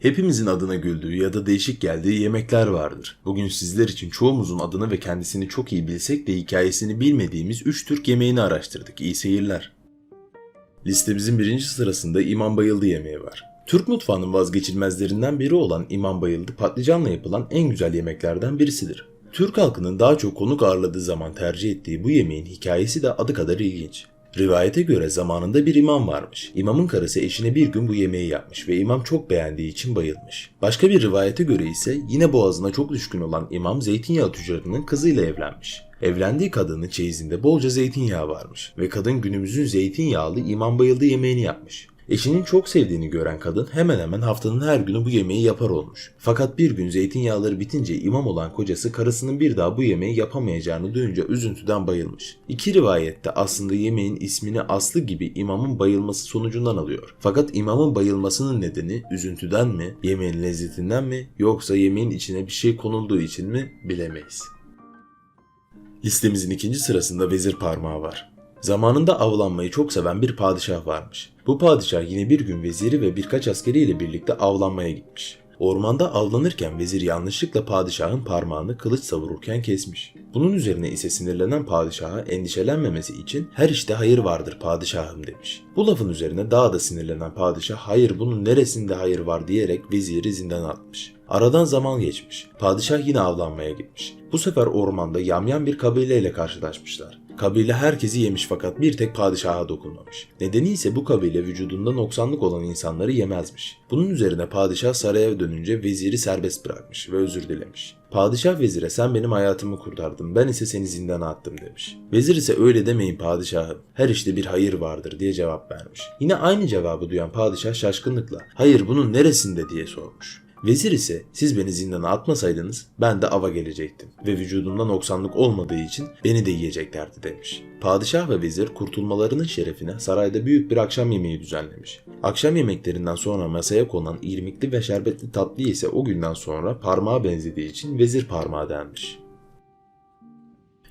Hepimizin adına güldüğü ya da değişik geldiği yemekler vardır. Bugün sizler için çoğumuzun adını ve kendisini çok iyi bilsek de hikayesini bilmediğimiz 3 Türk yemeğini araştırdık. İyi seyirler. Listemizin birinci sırasında İmam Bayıldı yemeği var. Türk mutfağının vazgeçilmezlerinden biri olan İmam Bayıldı patlıcanla yapılan en güzel yemeklerden birisidir. Türk halkının daha çok konuk ağırladığı zaman tercih ettiği bu yemeğin hikayesi de adı kadar ilginç. Rivayete göre zamanında bir imam varmış. İmamın karısı eşine bir gün bu yemeği yapmış ve imam çok beğendiği için bayılmış. Başka bir rivayete göre ise yine boğazına çok düşkün olan imam zeytinyağı tüccarının kızıyla evlenmiş. Evlendiği kadının çeyizinde bolca zeytinyağı varmış ve kadın günümüzün zeytinyağlı imam bayıldı yemeğini yapmış. Eşinin çok sevdiğini gören kadın hemen hemen haftanın her günü bu yemeği yapar olmuş. Fakat bir gün zeytinyağları bitince imam olan kocası karısının bir daha bu yemeği yapamayacağını duyunca üzüntüden bayılmış. İki rivayette aslında yemeğin ismini Aslı gibi imamın bayılması sonucundan alıyor. Fakat imamın bayılmasının nedeni üzüntüden mi, yemeğin lezzetinden mi yoksa yemeğin içine bir şey konulduğu için mi bilemeyiz. Listemizin ikinci sırasında vezir parmağı var. Zamanında avlanmayı çok seven bir padişah varmış. Bu padişah yine bir gün veziri ve birkaç askeriyle birlikte avlanmaya gitmiş. Ormanda avlanırken vezir yanlışlıkla padişahın parmağını kılıç savururken kesmiş. Bunun üzerine ise sinirlenen padişaha endişelenmemesi için her işte hayır vardır padişahım demiş. Bu lafın üzerine daha da sinirlenen padişah hayır bunun neresinde hayır var diyerek veziri zindana atmış. Aradan zaman geçmiş. Padişah yine avlanmaya gitmiş. Bu sefer ormanda yamyam bir kabileyle karşılaşmışlar. Kabile herkesi yemiş fakat bir tek padişaha dokunmamış. Nedeni ise bu kabile vücudunda noksanlık olan insanları yemezmiş. Bunun üzerine padişah saraya dönünce veziri serbest bırakmış ve özür dilemiş. Padişah vezire sen benim hayatımı kurtardın ben ise seni zindana attım demiş. Vezir ise öyle demeyin padişahım her işte bir hayır vardır diye cevap vermiş. Yine aynı cevabı duyan padişah şaşkınlıkla hayır bunun neresinde diye sormuş. Vezir ise siz beni zindana atmasaydınız ben de ava gelecektim ve vücudumda noksanlık olmadığı için beni de yiyeceklerdi demiş. Padişah ve vezir kurtulmalarının şerefine sarayda büyük bir akşam yemeği düzenlemiş. Akşam yemeklerinden sonra masaya konan irmikli ve şerbetli tatlı ise o günden sonra parmağa benzediği için vezir parmağı denmiş.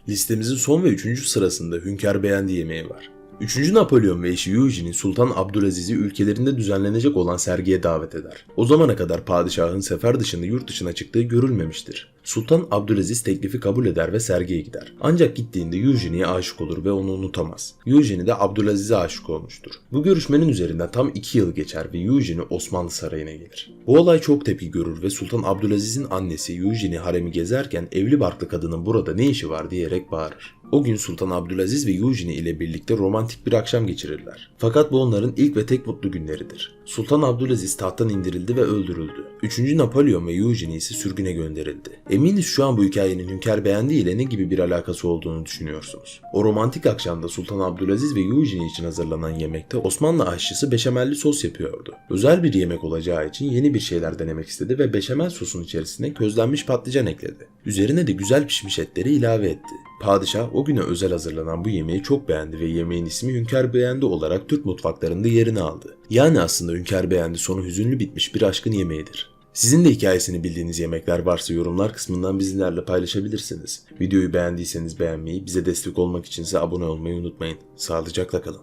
Listemizin son ve üçüncü sırasında Hünkar Beğendi yemeği var. 3. Napolyon ve eşi Eugene'i Sultan Abdülaziz'i ülkelerinde düzenlenecek olan sergiye davet eder. O zamana kadar padişahın sefer dışında yurt dışına çıktığı görülmemiştir. Sultan Abdülaziz teklifi kabul eder ve sergiye gider. Ancak gittiğinde Eugene'ye aşık olur ve onu unutamaz. Eugene de Abdülaziz'e aşık olmuştur. Bu görüşmenin üzerinden tam 2 yıl geçer ve Eugene Osmanlı Sarayı'na gelir. Bu olay çok tepki görür ve Sultan Abdülaziz'in annesi Eugene'i haremi gezerken evli barklı kadının burada ne işi var diyerek bağırır. O gün Sultan Abdülaziz ve Eugene ile birlikte romantik bir akşam geçirirler. Fakat bu onların ilk ve tek mutlu günleridir. Sultan Abdülaziz tahttan indirildi ve öldürüldü. 3. Napolyon ve Eugene ise sürgüne gönderildi. Eminiz şu an bu hikayenin Hünkar Beğendi ile ne gibi bir alakası olduğunu düşünüyorsunuz. O romantik akşamda Sultan Abdülaziz ve Eugene için hazırlanan yemekte Osmanlı aşçısı beşamelli sos yapıyordu. Özel bir yemek olacağı için yeni bir şeyler denemek istedi ve beşamel sosun içerisine közlenmiş patlıcan ekledi. Üzerine de güzel pişmiş etleri ilave etti. Padişah o güne özel hazırlanan bu yemeği çok beğendi ve yemeğin ismi Hünkar Beğendi olarak Türk mutfaklarında yerini aldı. Yani aslında Hünkar Beğendi sonu hüzünlü bitmiş bir aşkın yemeğidir. Sizin de hikayesini bildiğiniz yemekler varsa yorumlar kısmından bizlerle paylaşabilirsiniz. Videoyu beğendiyseniz beğenmeyi, bize destek olmak için ise abone olmayı unutmayın. Sağlıcakla kalın.